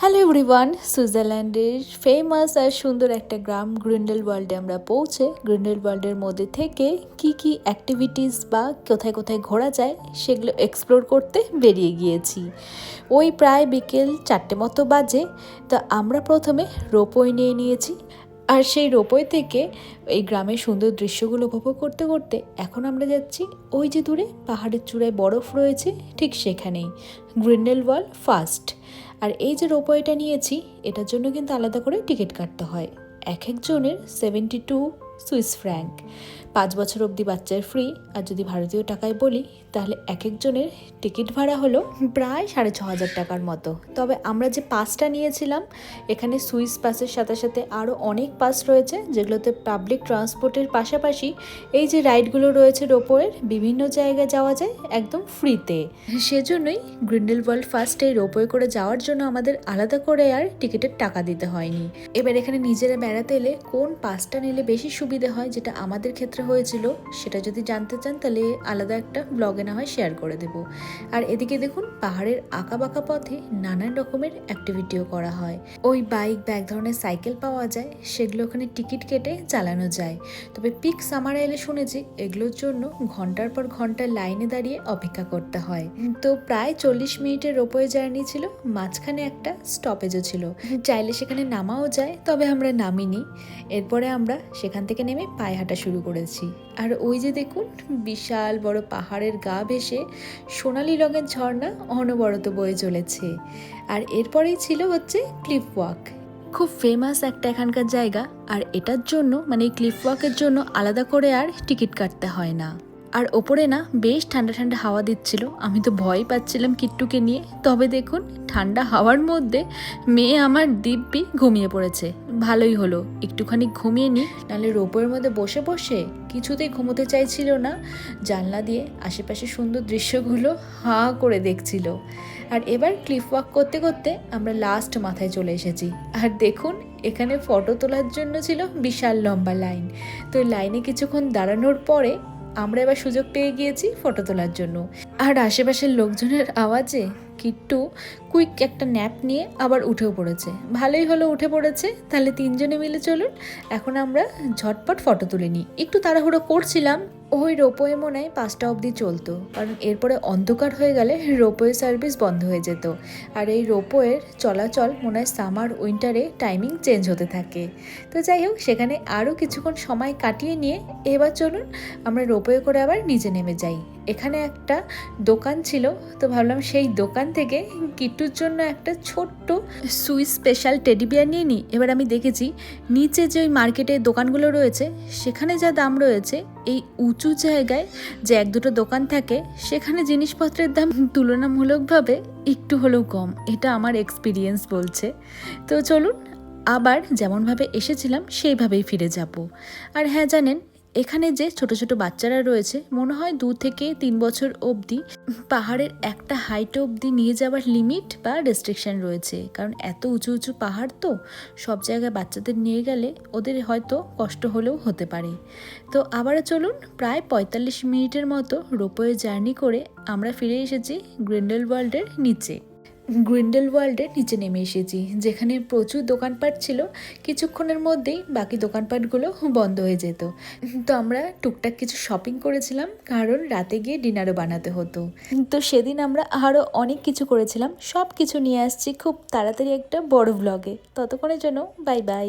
Hello everyone সুইজারল্যান্ডের famous আর সুন্দর একটা গ্রাম গ্রিন্ডেল ওয়ার্ল্ডে আমরা পৌঁছে গ্রিন্ডেল ওয়ার্ল্ডের মধ্যে থেকে কি কি অ্যাক্টিভিটিস বা কোথায় কোথায় ঘোরা যায় সেগুলো এক্সপ্লোর করতে বেরিয়ে গিয়েছি। ওই প্রায় বিকেল চারটে মতো বাজে, তো আমরা প্রথমে রোপওয়ে নিয়ে নিয়েছি। আর সেই রোপওয়ে থেকে এই গ্রামের সুন্দর দৃশ্যগুলো উপভোগ করতে করতে এখন আমরা যাচ্ছি ওই যে দূরে পাহাড়ের চূড়ায় বরফ রয়েছে, ঠিক সেখানেই। গ্রিন্ডেল ওয়াল ফার্স্ট আর এই যে রোপওয়েটা নিয়েছি, এটার জন্য কিন্তু আলাদা করে টিকিট কাটতে হয়। এক একজনের সেভেন্টি টু সুইস ফ্র্যাঙ্ক। পাঁচ বছর অবধি বাচ্চার ফ্রি, আর যদি ভারতীয় টাকায় বলি, তাহলে এক একজনের টিকিট ভাড়া হলো প্রায় সাড়ে ছ হাজার টাকার মতো। তবে আমরা যে পাসটা নিয়েছিলাম, এখানে সুইস পাসের সাথে সাথে আরও অনেক পাস রয়েছে, যেগুলোতে পাবলিক ট্রান্সপোর্টের পাশাপাশি এই যে রাইডগুলো রয়েছে রোপওয়ের, বিভিন্ন জায়গায় যাওয়া যায় একদম ফ্রিতে। সেজন্যই গ্রিন্ডেল ওয়ার্ল্ড ফার্স্টে এই রোপওয়ে করে যাওয়ার জন্য আমাদের আলাদা করে আর টিকিটের টাকা দিতে হয়নি। এবার এখানে নিজেরা বেড়াতে এলে কোন পাসটা নিলে বেশি সুবিধে হয়, যেটা আমাদের ক্ষেত্রে হয়েছিল, সেটা যদি জানতে চান তাহলে আলাদা একটা ব্লগে না হয় শেয়ার করে দেব। আর এদিকে দেখুন, পাহাড়ের আঁকা বাঁকা পথে নানান রকমের অ্যাক্টিভিটিও করা হয়। ওই বাইক বা এক ধরনের সাইকেল পাওয়া যায়, সেগুলো ওখানে টিকিট কেটে চালানো যায়। তবে পিক সামারে এলে শুনেছি এগুলোর জন্য ঘণ্টার পর ঘণ্টা লাইনে দাঁড়িয়ে অপেক্ষা করতে হয়। তো প্রায় চল্লিশ মিনিটের রোপওয়ে জার্নি ছিল, মাঝখানে একটা স্টপেজও ছিল। চাইলে সেখানে নামাও যায়, তবে আমরা নামিনি। এরপরে আমরা সেখান থেকে নেমে পায়ে হাঁটা শুরু করেছি। আর ওই যে দেখুন, বিশাল বড় পাহাড়ের গা ভেসে সোনালি রঙের ঝর্ণা অনবরত বয়ে চলেছে। আর এরপরেই ছিল হচ্ছে ক্লিফ ওয়াক। খুব ফেমাস একটা এখানকার জায়গা। আর এটার জন্য মানে এই ক্লিফ ওয়াকের জন্য আলাদা করে আর টিকিট কাটতে হয় না। আর ওপরে না বেশ ঠান্ডা ঠান্ডা হাওয়া দিচ্ছিল। আমি তো ভয় পাচ্ছিলাম কিট্টুকে নিয়ে। তবে দেখুন, ঠান্ডা হাওয়ার মধ্যে মেয়ে আমার দিব্যি ঘুমিয়ে পড়েছে। ভালোই হলো, একটুখানি ঘুমিয়ে নিই। নাহলে রোপের মধ্যে বসে বসে কিছুতেই ঘুমোতে চাইছিল না। জানলা দিয়ে আশেপাশে সুন্দর দৃশ্যগুলো হাঁ করে দেখছিল। আর এবার ক্লিফ ওয়াক করতে করতে আমরা লাস্ট মাথায় চলে এসেছি। আর দেখুন, এখানে ফটো তোলার জন্য ছিল বিশাল লম্বা লাইন তো লাইনে কিছুক্ষণ দাঁড়ানোর পরে আমরা এবার সুযোগ পেয়ে গিয়েছি ফটো তোলার জন্য। আর আশেপাশের লোকজনের আওয়াজে কিট্টু কুইক একটা ন্যাপ নিয়ে আবার উঠেও পড়েছে। ভালোই হলো উঠে পড়েছে, তাহলে তিনজনে মিলে চলুন। এখন আমরা ঝটপট ফটো তুলে নিই। একটু তাড়াহুড়ো করছিলাম ওই রোপওয়ে মনে হয় পাঁচটা অবধি চলতো, কারণ এরপরে অন্ধকার হয়ে গেলে রোপওয়ে সার্ভিস বন্ধ হয়ে যেত। আর এই রোপওয়ের চলাচল মনে হয় সামার উইন্টারে টাইমিং চেঞ্জ হতে থাকে। তো যাই হোক, সেখানে আরও কিছুক্ষণ সময় কাটিয়ে নিয়ে এবার চলুন আমরা রোপওয়ে করে আবার নিচে নেমে যাই। এখানে একটা দোকান ছিল, তো ভাবলাম সেই দোকান থেকে কিট্টুর জন্য একটা ছোট্ট সুইস স্পেশাল টেডি বিয়ার নিয়ে নিই। এবার আমি দেখেছি, নিচে যে ওই মার্কেটে দোকানগুলো রয়েছে, সেখানে যা দাম রয়েছে, এই উঁচু জায়গায় যে এক দুটো দোকান থাকে, সেখানে জিনিসপত্রের দাম তুলনামূলকভাবে একটু হলেও কম। এটা আমার এক্সপিরিয়েন্স বলছে। তো চলুন, আবার যেমনভাবে এসেছিলাম, সেইভাবেই ফিরে যাব। আর হ্যাঁ জানেন এখানে যে ছোট ছোট বাচ্চারা রয়েছে, মনে হয় দু থেকে তিন বছর অবধি পাহাড়ের একটা হাইট অবধি নিয়ে যাওয়ার লিমিট বা রেস্ট্রিকশন রয়েছে। কারণ এত উঁচু উঁচু পাহাড় তো, সব জায়গায় বাচ্চাদের নিয়ে গেলে ওদের হয়তো কষ্ট হলেও হতে পারে। তো আবারও চলুন, প্রায় পঁয়তাল্লিশ মিনিটের মতো রোপওয়ে জার্নি করে আমরা ফিরে এসেছি গ্রিন্ডেল ওয়ার্ল্ডের নিচে। গ্রিন্ডেল ওয়ার্ল্ডের নিচে নেমে এসেছি, যেখানে প্রচুর দোকানপাট ছিল। কিছুক্ষণের মধ্যেই বাকি দোকানপাটগুলো বন্ধ হয়ে যেত। তো আমরা টুকটাক কিছু শপিং করেছিলাম, কারণ রাতে গিয়ে ডিনারও বানাতে হতো। তো সেদিন আমরা আরও অনেক কিছু করেছিলাম। সব কিছু নিয়ে আসছি খুব তাড়াতাড়ি একটা বড় ব্লগে ততক্ষণের জন্য বাই বাই